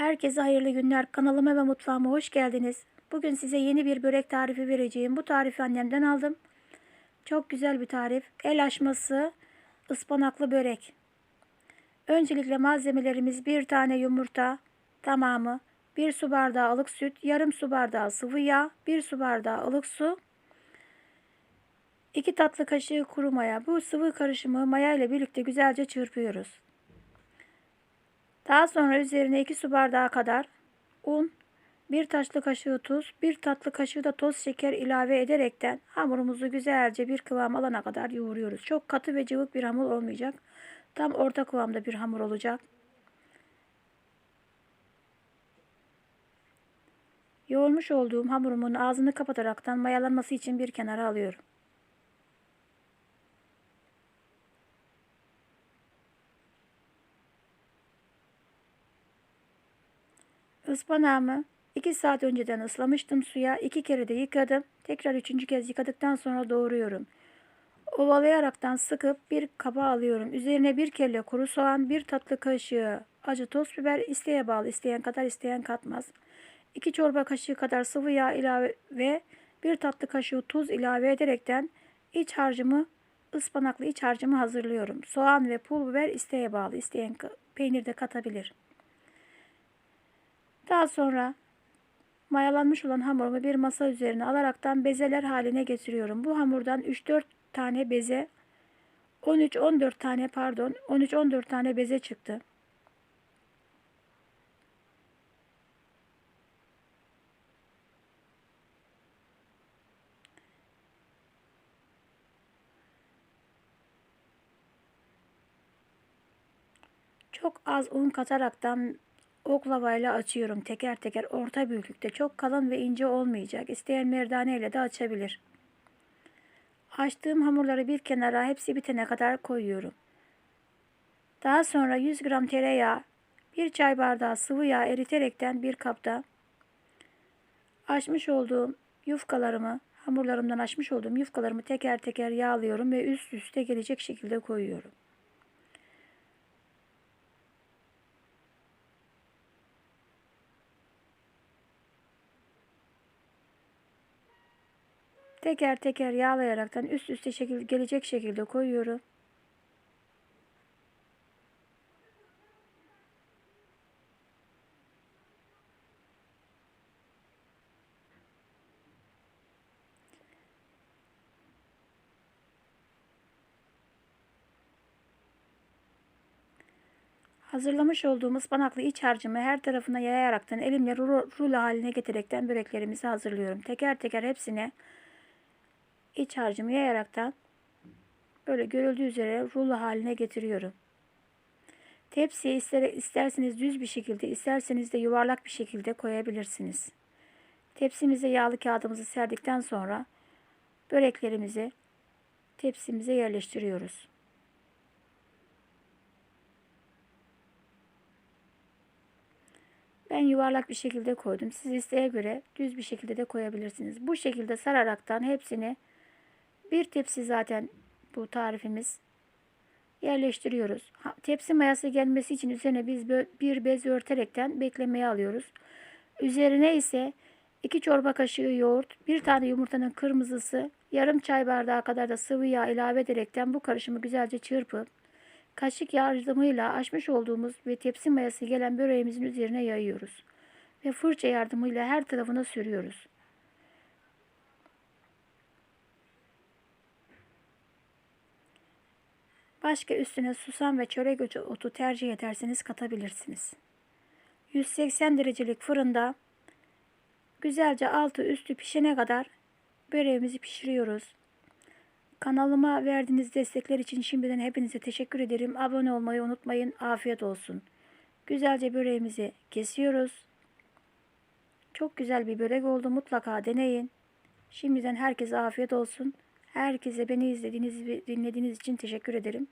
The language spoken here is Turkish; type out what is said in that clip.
Herkese hayırlı günler. Kanalıma ve mutfağıma hoş geldiniz. Bugün size yeni bir börek tarifi vereceğim. Bu tarifi annemden aldım. Çok güzel bir tarif. El açması ıspanaklı börek. Öncelikle malzemelerimiz bir tane yumurta tamamı, bir su bardağı ılık süt, yarım su bardağı sıvı yağ, bir su bardağı ılık su, 2 tatlı kaşığı kuru maya. Bu sıvı karışımı maya ile birlikte güzelce çırpıyoruz. Daha sonra üzerine 2 su bardağı kadar un, 1 tatlı kaşığı tuz, 1 tatlı kaşığı da toz şeker ilave ederekten hamurumuzu güzelce bir kıvam alana kadar yoğuruyoruz. Çok katı ve cıvık bir hamur olmayacak. Tam orta kıvamda bir hamur olacak. Yoğurmuş olduğum hamurumun ağzını kapataraktan mayalanması için bir kenara alıyorum. Ispanağımı 2 saat önceden ıslamıştım suya. 2 kere de yıkadım. Tekrar üçüncü kez yıkadıktan sonra doğruyorum. Ovalayaraktan sıkıp bir kaba alıyorum. Üzerine bir kelle kuru soğan, bir tatlı kaşığı acı toz biber isteğe bağlı. isteyen kadar isteyen katmaz. 2 çorba kaşığı kadar sıvı yağ ilave ve bir tatlı kaşığı tuz ilave ederekten iç harcımı ıspanaklı iç harcımı hazırlıyorum. Soğan ve pul biber isteğe bağlı. isteyen peynir de katabilir. Daha sonra mayalanmış olan hamurumu bir masa üzerine alaraktan bezeler haline getiriyorum. Bu hamurdan 3-4 tane beze 13-14 tane pardon 13-14 tane beze çıktı. Çok az un kataraktan oklavayla açıyorum. Teker teker orta büyüklükte. Çok kalın ve ince olmayacak. İsteyen merdane ile de açabilir. Açtığım hamurları bir kenara hepsi bitene kadar koyuyorum. Daha sonra 100 gram tereyağı, 1 çay bardağı sıvı yağ eriterekten bir kapta açmış olduğum yufkalarımı, hamurlarımdan açmış olduğum yufkalarımı teker teker yağlıyorum ve üst üste gelecek şekilde koyuyorum. Teker teker yağlayaraktan üst üste şekil gelecek şekilde koyuyorum. Hazırlamış olduğum ıspanaklı iç harcımı her tarafına yayaraktan elimle rulo haline getirerekten böreklerimizi hazırlıyorum. Teker teker hepsine iç harcımı yayaraktan böyle görüldüğü üzere rulo haline getiriyorum. Tepsiye ister, isterseniz düz bir şekilde, isterseniz de yuvarlak bir şekilde koyabilirsiniz. Tepsimize yağlı kağıdımızı serdikten sonra böreklerimizi tepsimize yerleştiriyoruz. Ben yuvarlak bir şekilde koydum. Siz isteğe göre düz bir şekilde de koyabilirsiniz. Bu şekilde sararaktan hepsini bir tepsi zaten bu tarifimiz. Yerleştiriyoruz. Tepsi mayası gelmesi için üzerine biz bir bez örterekten beklemeye alıyoruz. Üzerine ise 2 çorba kaşığı yoğurt, bir tane yumurtanın kırmızısı, yarım çay bardağı kadar da sıvı yağ ilave ederekten bu karışımı güzelce çırpıp kaşık yardımıyla açmış olduğumuz ve tepsi mayası gelen böreğimizin üzerine yayıyoruz. Ve fırça yardımıyla her tarafına sürüyoruz. Başka üstüne susam ve çörek otu tercih ederseniz katabilirsiniz. 180 derecelik fırında güzelce altı üstü pişene kadar böreğimizi pişiriyoruz. Kanalıma verdiğiniz destekler için şimdiden hepinize teşekkür ederim. Abone olmayı unutmayın. Afiyet olsun. Güzelce böreğimizi kesiyoruz. Çok güzel bir börek oldu. Mutlaka deneyin. Şimdiden herkese afiyet olsun. Herkese beni izlediğiniz ve dinlediğiniz için teşekkür ederim.